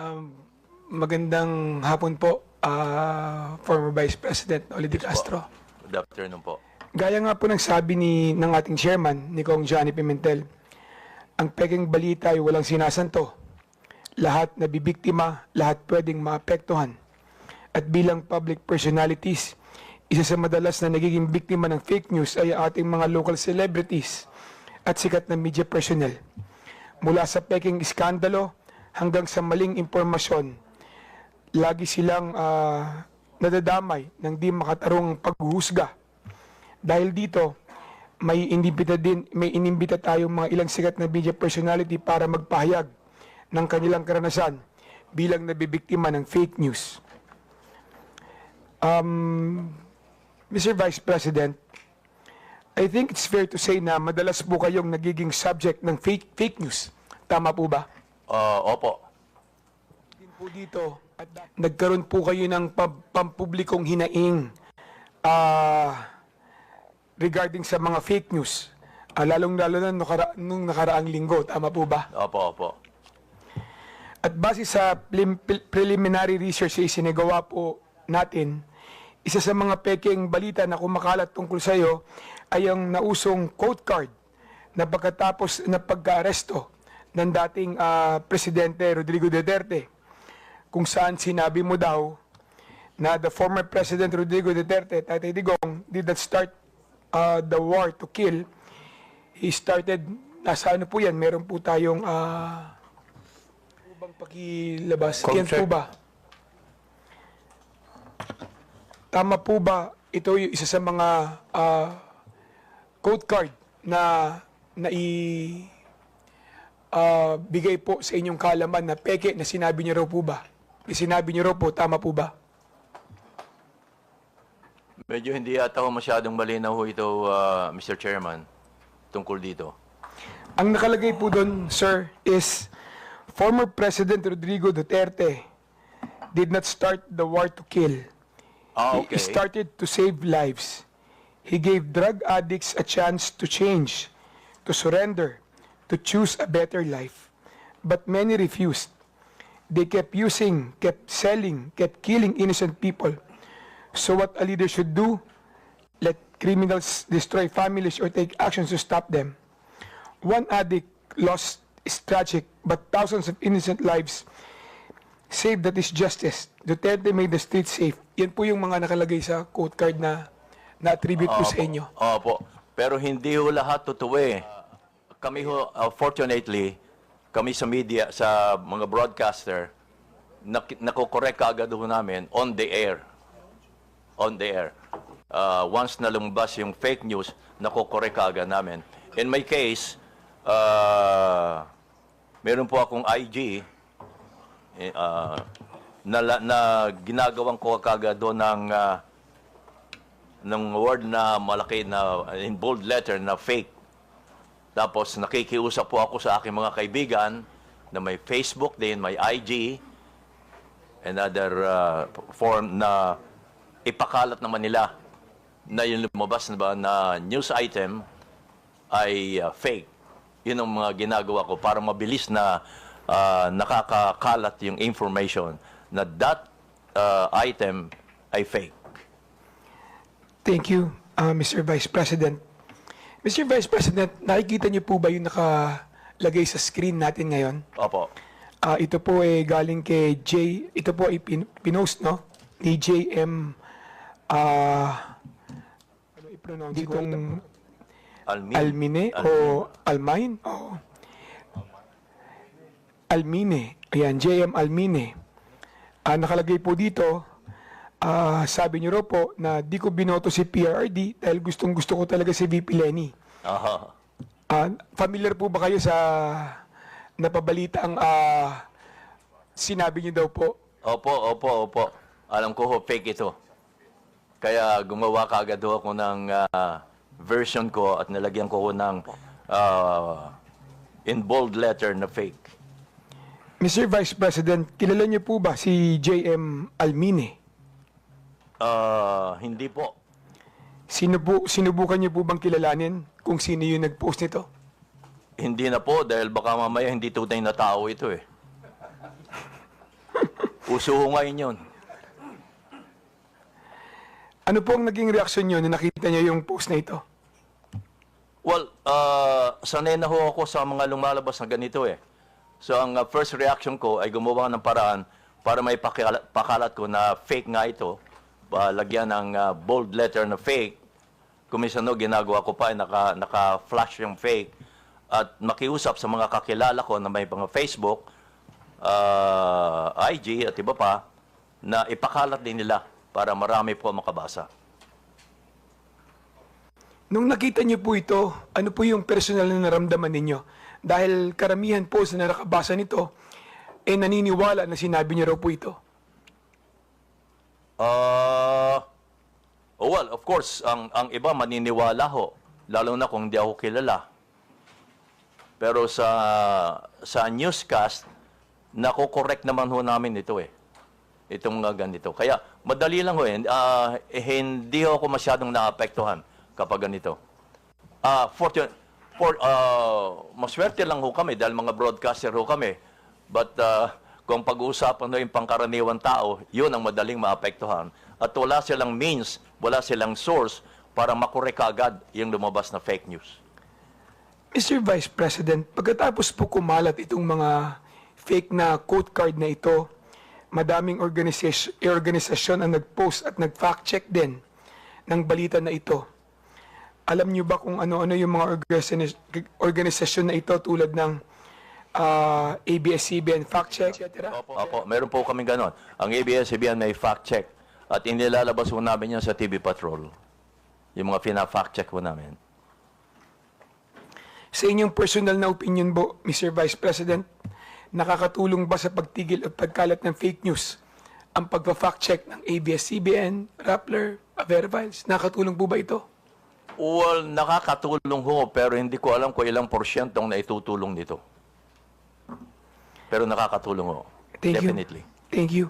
Um, magandang hapon po, ah, former Vice President Oli De Castro. Good afternoon po. Gaya nga po ng sabi ni, ng ating chairman, ni Kong Johnny Pimentel, ang peking balita ay walang sinasanto. Lahat nabibiktima, lahat pwedeng maapektuhan. At bilang public personalities, isa sa madalas na nagiging biktima ng fake news ay ating mga local celebrities at sikat na media personnel. Mula sa peking iskandalo hanggang sa maling impormasyon, lagi silang ah, nadadamay ng di makatarong paghuhusga. Dahil dito, may inimbita din, may inimbita tayong mga ilang sikat na media personality para magpahayag ng kanilang karanasan bilang nabibiktima ng fake news. Um, Mr. Vice President, I think it's fair to say na madalas po kayong nagiging subject ng fake, fake news. Tama po ba? Ah, opo. din po dito at nagkaroon po kayo ng pam- pampublikong hinaing ah, regarding sa mga fake news. Ah, lalong-lalo na nung, nakara- nung nakaraang linggo. Tama po ba? Opo, opo. At base sa prelim- pre- preliminary research na isinagawa po natin, isa sa mga peking balita na kumakalat tungkol sa iyo ay ang nausong quote card na pagkatapos na pagka-aresto ng dating ah, Presidente Rodrigo Duterte kung saan sinabi mo daw na the former President Rodrigo Duterte, Tatay Digong, did not start uh, the war to kill. He started, nasa ano po yan, meron po tayong ah, po bang pakilabas? Yan po Contract. ba? Tama po ba ito yung isa sa mga ah, code card na nai ah, bigay po sa inyong kalaman na peke na sinabi niyo raw po ba? Sinabi niyo raw po, tama po ba? Medyo hindi yata ho masyadong malinaw ho ito, ah, Mr. Chairman, tungkol dito. Ang nakalagay po doon, sir, is former President Rodrigo Duterte did not start the war to kill. Ah, He started to save lives. He gave drug addicts a chance to change, to surrender, to choose a better life. But many refused. They kept using, kept selling, kept killing innocent people. So what a leader should do? Let criminals destroy families or take actions to stop them. One addict lost is tragic, but thousands of innocent lives saved that is justice. Duterte made the streets safe. Yan po yung mga nakalagay sa quote card na na-attribute ko sa inyo. Opo. Pero hindi ho lahat totoo eh. Kami ho, uh, fortunately, kami sa media, sa mga broadcaster, nak- nakokorek kaagad ho namin on the air. On the air. Uh, once na lumabas yung fake news, nakokorek kaagad namin. In my case, uh, meron po akong IG, eh, uh, na, na ginagawan ko kagad doon ng uh, ng word na malaki na in bold letter na fake. Tapos nakikiusap po ako sa aking mga kaibigan na may Facebook din, may IG, and other uh, form na ipakalat naman nila na yung lumabas na ba na news item ay uh, fake. Yun ang mga ginagawa ko para mabilis na uh, nakakakalat yung information na that uh, item ay fake. Thank you, uh, Mr. Vice President. Mr. Vice President, nakikita niyo po ba yung nakalagay sa screen natin ngayon? Opo. Ah, ito po ay galing kay J, ito po ay pin, pinost, no? Ni JM, ah, ano i-pronounce kung Almin. Almine o Almain? Oo. Almine. Ayan, JM Almine. Ah, nakalagay po dito, ah, sabi niyo raw po na di ko binoto si PRRD dahil gustong gusto ko talaga si VP Lenny. Aha. Ah, familiar po ba kayo sa napabalita ang ah, sinabi niyo daw po? Opo, opo, opo. Alam ko ho, fake ito. Kaya gumawa ka agad ho ako ng ah, version ko at nalagyan ko ho ng ah, in bold letter na fake. Mr. Vice President, kilala niyo po ba si JM Almine? Ah, hindi po. Sinubu sinubukan niyo po bang kilalanin kung sino yung nag-post nito? Hindi na po dahil baka mamaya hindi tunay na tao ito eh. Uso ho ngayon yun. Ano po ang naging reaksyon nyo nung nakita nyo yung post na ito? Well, uh, sanay na ho ako sa mga lumalabas na ganito eh. So ang uh, first reaction ko ay gumawa ng paraan para may pakalat ko na fake nga ito. Uh, lagyan ng uh, bold letter na fake. Kumisan no, ginagawa ko pa, ay naka, naka-flash yung fake. At makiusap sa mga kakilala ko na may mga Facebook, uh, IG at iba pa, na ipakalat din nila para marami po makabasa. Nung nakita niyo po ito, ano po yung personal na naramdaman ninyo? Dahil karamihan po sa nakabasa nito, eh naniniwala na sinabi niyo raw po ito. Uh, well, of course, ang ang iba maniniwala ho, lalo na kung hindi ako kilala. Pero sa sa newscast, nako-correct naman ho namin ito eh. Itong mga ganito. Kaya madali lang ho eh. Eh, hindi ho ako masyadong naapektuhan kapag ganito. Ah, fortune, for, ah, maswerte lang ho kami dahil mga broadcaster ho kami. But ah, kung pag-uusapan ho yung pangkaraniwan tao, yun ang madaling maapektuhan. At wala silang means, wala silang source para makorek agad yung lumabas na fake news. Mr. Vice President, pagkatapos po kumalat itong mga fake na quote card na ito, madaming organisasyon, organisasyon ang nag-post at nag-fact check din ng balita na ito. Alam niyo ba kung ano-ano yung mga organis- organisasyon na ito tulad ng ah, ABS-CBN Fact Check, etc.? Opo, meron po kami ganon. Ang ABS-CBN may fact check at inilalabas po namin yan sa TV Patrol. Yung mga fina-fact check po namin. Sa inyong personal na opinion po, Mr. Vice President, nakakatulong ba sa pagtigil at pagkalat ng fake news ang pagpa-fact check ng ABS-CBN, Rappler, Avera Files? Nakakatulong po ba ito? Well, nakakatulong ho, pero hindi ko alam kung ilang porsyentong na itutulong nito. Pero nakakatulong ho. Thank Definitely. you. Thank you.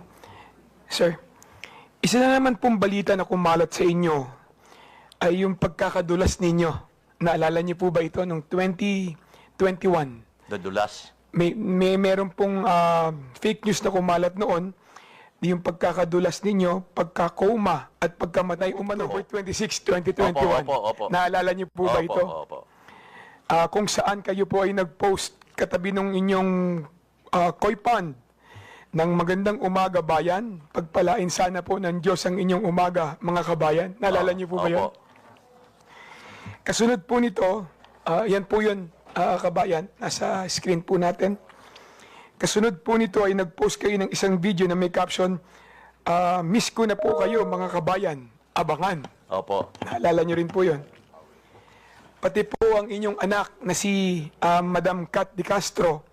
Sir, isa na naman pong balita na kumalat sa inyo ay yung pagkakadulas ninyo. Naalala niyo po ba ito nung 2021? Dadulas. may, may meron pong ah, fake news na kumalat noon, yung pagkakadulas ninyo, pagkakoma at pagkamatay umano for 26, 2021. Opo, opo, opo. Naalala niyo po ba Opo, ito? opo. Ah, kung saan kayo po ay nag-post katabi ng inyong ah, koi pond ng magandang umaga bayan, pagpalain sana po ng Diyos ang inyong umaga, mga kabayan. Naalala niyo po ba yun? Kasunod po nito, ah, yan po yun, ah, kabayan, nasa screen po natin. Kasunod po nito ay nag-post kayo ng isang video na may caption, ah, Miss ko na po kayo mga kabayan, abangan. Opo. Naalala nyo rin po yun. Pati po ang inyong anak na si ah, Madam Kat Di Castro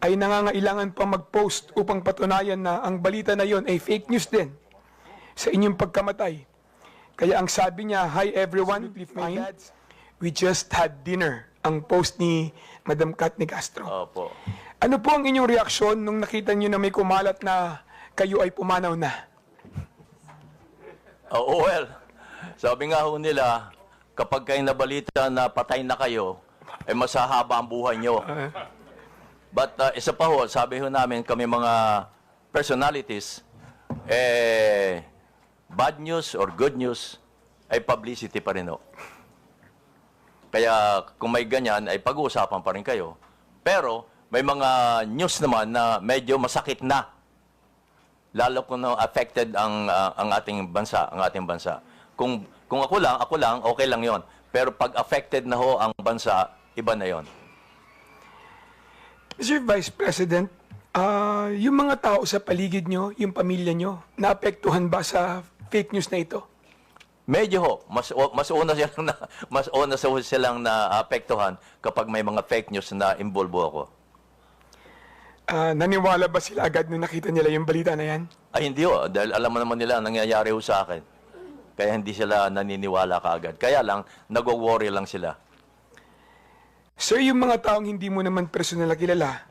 ay nangangailangan pa mag-post upang patunayan na ang balita na yon ay fake news din sa inyong pagkamatay. Kaya ang sabi niya, Hi everyone, fine. We just had dinner. Ang post ni Madam Kat Di Castro. Opo. Ano po ang inyong reaksyon nung nakita niyo na may kumalat na kayo ay pumanaw na? Oh, well, sabi nga ho nila, kapag kayo nabalita na patay na kayo, ay masahaba ang buhay nyo. But uh, isa pa ho, sabi ho namin kami mga personalities, eh, bad news or good news ay publicity pa rin ho. Kaya kung may ganyan, ay pag-uusapan pa rin kayo. Pero may mga news naman na medyo masakit na lalo kung no, affected ang ah, ang ating bansa, ang ating bansa. Kung kung ako lang, ako lang, okay lang 'yon. Pero pag affected na ho ang bansa, iba na 'yon. Mr. Vice President, ah, yung mga tao sa paligid nyo, yung pamilya nyo, naapektuhan ba sa fake news na ito? Medyo ho, mas o- mas una silang na mas una sa silang na apektuhan kapag may mga fake news na involve ako. Ah, naniwala ba sila agad nung nakita nila yung balita na yan? Ay hindi ho, dahil alam mo naman nila ang nangyayari ho sa akin. Kaya hindi sila naniniwala kaagad. Kaya lang, nagwo-worry lang sila. Sir, yung mga taong hindi mo naman personal na kilala,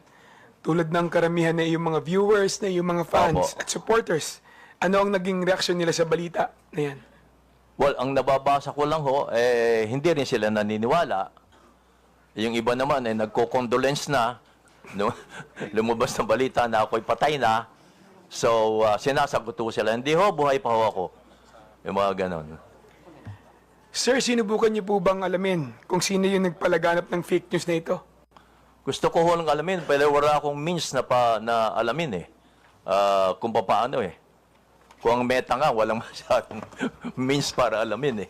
tulad ng karamihan na yung mga viewers, na yung mga fans Opo. at supporters, ano ang naging reaksyon nila sa balita na yan? Well, ang nababasa ko lang ho, eh, hindi rin sila naniniwala. Yung iba naman, eh, nagko-condolence na. No? Lumabas na balita na ako'y patay na. So, ah, sinasagot ko sila, hindi ho, buhay pa ho ako. Yung mga ganon. Sir, sinubukan niyo po bang alamin kung sino yung nagpalaganap ng fake news na ito? Gusto ko ho lang alamin, pero wala akong means na, pa, na alamin eh. Ah, kung paano eh. Kung ang meta nga, walang masyadong means para alamin eh.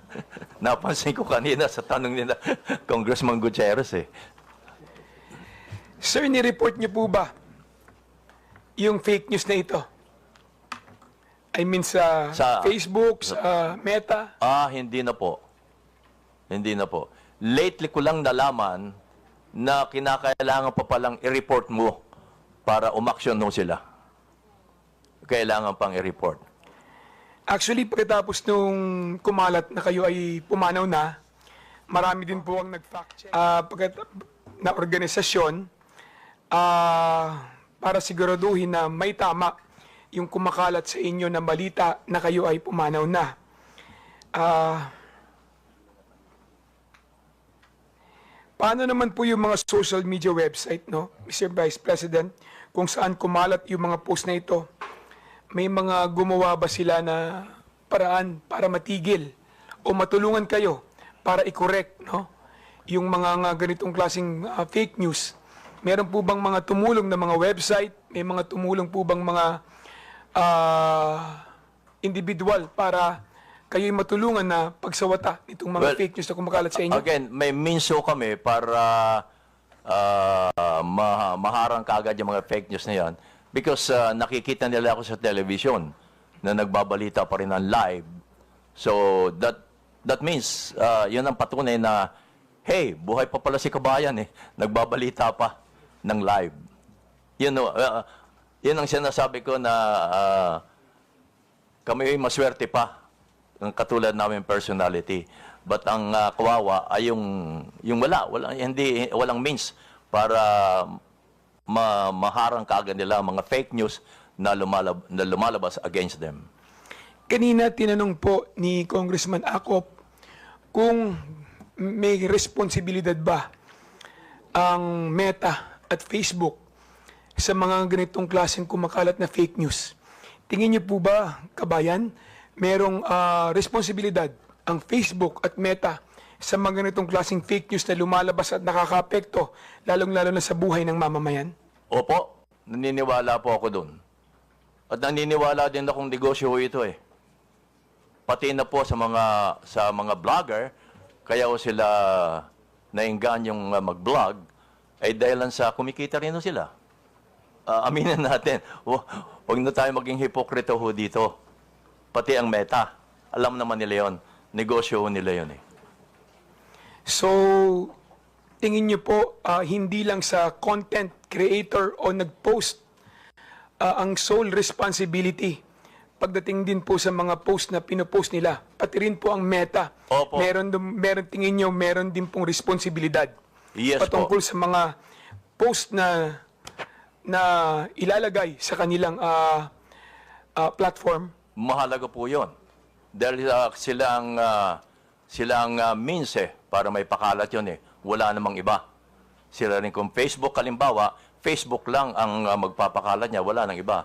Napansin ko kanina sa tanong nila, Congressman Gutierrez eh. Sir, ni-report niyo po ba yung fake news na ito? I mean sa, Sa- Facebook, sa Meta? Ah, hindi na po. Hindi na po. Lately ko lang nalaman na kinakailangan pa palang i-report mo para umaksyon mo sila. Kailangan pang i-report. Actually, pagkatapos nung kumalat na kayo ay pumanaw na, marami din po ang nag-fact check Ah, pagkat- na organisasyon ah, para siguraduhin na may tama yung kumakalat sa inyo na balita na kayo ay pumanaw na. Ah, paano naman po yung mga social media website, no, Mr. Vice President, kung saan kumalat yung mga post na ito? may mga gumawa ba sila na paraan para matigil o matulungan kayo para i-correct no yung mga nga ganitong klaseng ah, fake news meron po bang mga tumulong na mga website may mga tumulong po bang mga ah, individual para kayo'y matulungan na pagsawata nitong mga Well, fake news na kumakalat sa inyo Again, may means ho kami para ah, ma- maharang kaagad yung mga fake news na yan because ah, nakikita nila ako sa television na nagbabalita pa rin ng live. So that that means ah, yun ang patunay na hey, buhay pa pala si kabayan eh. Nagbabalita pa ng live. Yun, ho, ah, yun ang sinasabi ko na ah, kami ay maswerte pa ang katulad namin personality. But ang ah, kawawa ay yung yung wala, wala hindi walang means para ma, maharang kaagad nila mga fake news na, lumalab, na lumalabas against them. Kanina tinanong po ni Congressman Acop kung may responsibilidad ba ang Meta at Facebook sa mga ganitong klaseng kumakalat na fake news. Tingin niyo po ba, kabayan, merong ah, responsibilidad ang Facebook at Meta sa mga ganitong klaseng fake news na lumalabas at nakakaapekto, lalong-lalo na sa buhay ng mamamayan? Opo, naniniwala po ako doon. At naniniwala din akong negosyo ito eh. Pati na po sa mga sa mga vlogger, kaya ho sila nainggan yung uh, mag-vlog, ay dahil sa kumikita rin sila. Ah, aminin natin, hu- huwag na tayo maging hipokrito ho dito. Pati ang meta, alam naman nila yon, negosyo ho nila yon eh. So, tingin niyo po, ah, hindi lang sa content creator o nag-post ah, ang sole responsibility pagdating din po sa mga post na pinopost nila. Pati rin po ang meta. Opo. Meron, meron tingin niyo, meron din pong responsibilidad. Yes po. patungkol sa mga post na na ilalagay sa kanilang ah, ah, platform. mahalaga po yon. Dahil uh, sila ang, uh, sila ang uh, means eh, para may pakalat yon eh. Wala namang iba. Sila rin kung Facebook, kalimbawa, Facebook lang ang uh, magpapakalat niya, wala nang iba.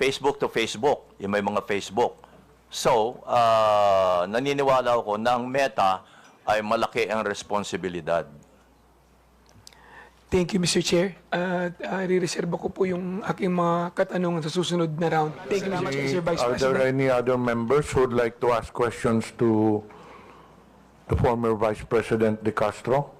Facebook to Facebook, yung may mga Facebook. So, uh, naniniwala ako na ang meta ay malaki ang responsibilidad. Thank you, Mr. Chair. At uh, re-reserve ko po yung aking mga katanungan sa susunod na round. Thank you very much, Mr. Vice Are there President. any other members who would like to ask questions to the former Vice President De Castro?